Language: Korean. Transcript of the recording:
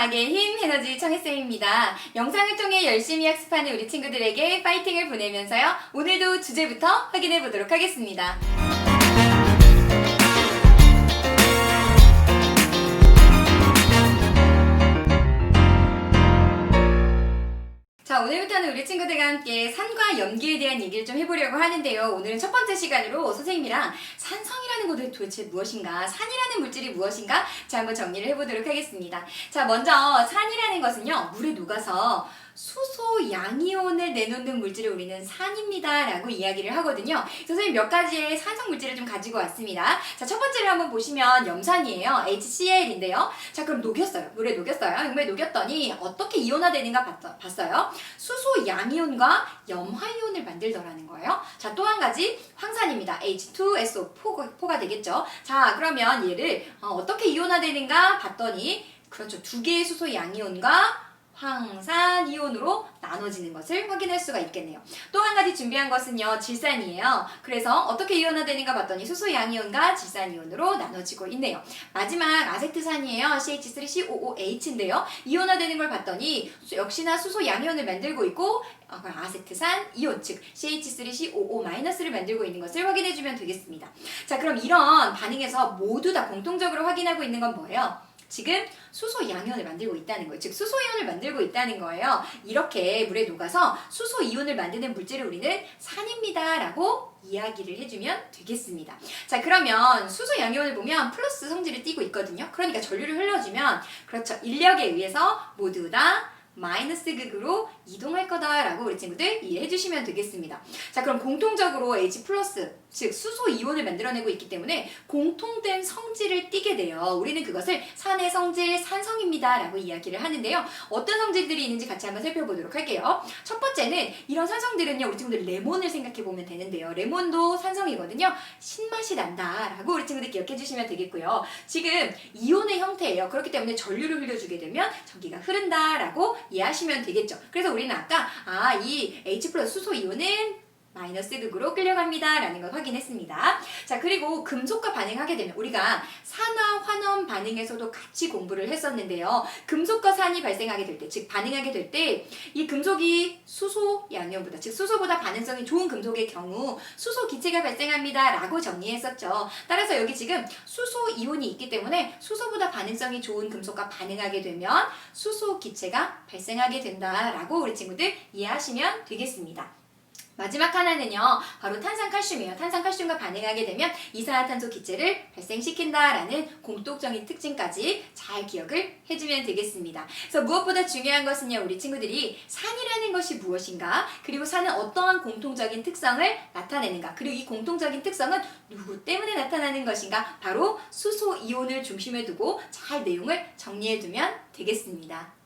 강하게 힘 에너지 청혜쌤입니다. 영상을 통해 열심히 학습하는 우리 친구들에게 파이팅을 보내면서요. 오늘도 주제부터 확인해 보도록 하겠습니다. 자, 오늘부터는 우리 친구들과 함께 산과 연기에 대한 얘기를 좀 해보려고 하는데요. 오늘은 첫 번째 시간으로 선생님이랑 산성이라는 것은 도대체 무엇인가, 산이라는 물질이 무엇인가, 자, 한번 정리를 해보도록 하겠습니다. 자, 먼저 산이라는 것은요, 물에 녹아서 수소 양이온을 내놓는 물질을 우리는 산입니다. 라고 이야기를 하거든요. 선생님 몇 가지의 산성 물질을 좀 가지고 왔습니다. 자, 첫 번째를 한번 보시면 염산이에요. HCl인데요. 자, 그럼 녹였어요. 물에 녹였어요. 물에 녹였더니 어떻게 이온화되는가 봤, 봤어요. 수소 양이온과 염화이온을 만들더라는 거예요. 자, 또 한 가지 황산입니다. H2SO4가 되겠죠. 자, 그러면 얘를 어, 떻게 이온화되는가 봤더니 그렇죠. 두 개의 수소 양이온과 황산 이온으로 나눠지는 것을 확인할 수가 있겠네요. 또 한 가지 준비한 것은요, 질산이에요. 그래서 어떻게 이온화되는가 봤더니 수소 양이온과 질산 이온으로 나눠지고 있네요. 마지막 아세트산이에요. CH3COOH인데요. 이온화되는 걸 봤더니 역시나 수소 양이온을 만들고 있고 어, 그럼 아세트산 이온 즉 CH3COO-를 만들고 있는 것을 확인해 주면 되겠습니다. 자, 그럼 이런 반응에서 모두 다 공통적으로 확인하고 있는 건 뭐예요? 지금 수소 양이온을 만들고 있다는 거예요. 즉 수소 이온을 만들고 있다는 거예요. 이렇게 물에 녹아서 수소 이온을 만드는 물질을 우리는 산입니다라고 이야기를 해주면 되겠습니다. 자 그러면 수소 양이온을 보면 플러스 성질을 띠고 있거든요. 그러니까 전류를 흘려주면 그렇죠. 인력에 의해서 모두 다 마이너스 극으로 이동할 거다라고 우리 친구들 이해해 주시면 되겠습니다. 자, 그럼 공통적으로 H 플러스, 즉 수소 이온을 만들어내고 있기 때문에 공통된 성질을 띠게 돼요. 우리는 그것을 산의 성질, 산성입니다 라고 이야기를 하는데요. 어떤 성질들이 있는지 같이 한번 살펴보도록 할게요. 첫 번째는 이런 산성들은요, 우리 친구들 레몬을 생각해 보면 되는데요. 레몬도 산성이거든요. 신맛이 난다 라고 우리 친구들 기억해 주시면 되겠고요. 지금 이온의 형태예요. 그렇기 때문에 전류를 흘려주게 되면 전기가 흐른다 라고 이해하시면 되겠죠. 그래서 우리는 아까 아, 이 H 플러스 수소 이온은 마이너스 극으로 끌려갑니다. 라는 걸 확인했습니다. 자, 그리고 금속과 반응하게 되면 우리가 산 화 환원 반응에서도 같이 공부를 했었는데요. 금속과 산이 발생하게 될 때, 즉 반응하게 될 때 이 금속이 수소 양이온보다, 즉 수소보다 반응성이 좋은 금속의 경우 수소 기체가 발생합니다. 라고 정리했었죠. 따라서 여기 지금 수소 이온이 있기 때문에 수소보다 반응성이 좋은 금속과 반응하게 되면 수소 기체가 발생하게 된다라고 우리 친구들 이해하시면 되겠습니다. 마지막 하나는요, 바로 탄산칼슘이에요. 탄산칼슘과 반응하게 되면 이산화탄소 기체를 발생시킨다라는 공통적인 특징까지 잘 기억을 해주면 되겠습니다. 그래서 무엇보다 중요한 것은요, 우리 친구들이 산이라는 것이 무엇인가, 그리고 산은 어떠한 공통적인 특성을 나타내는가, 그리고 이 공통적인 특성은 누구 때문에 나타나는 것인가, 바로 수소 이온을 중심에 두고 잘 내용을 정리해두면 되겠습니다.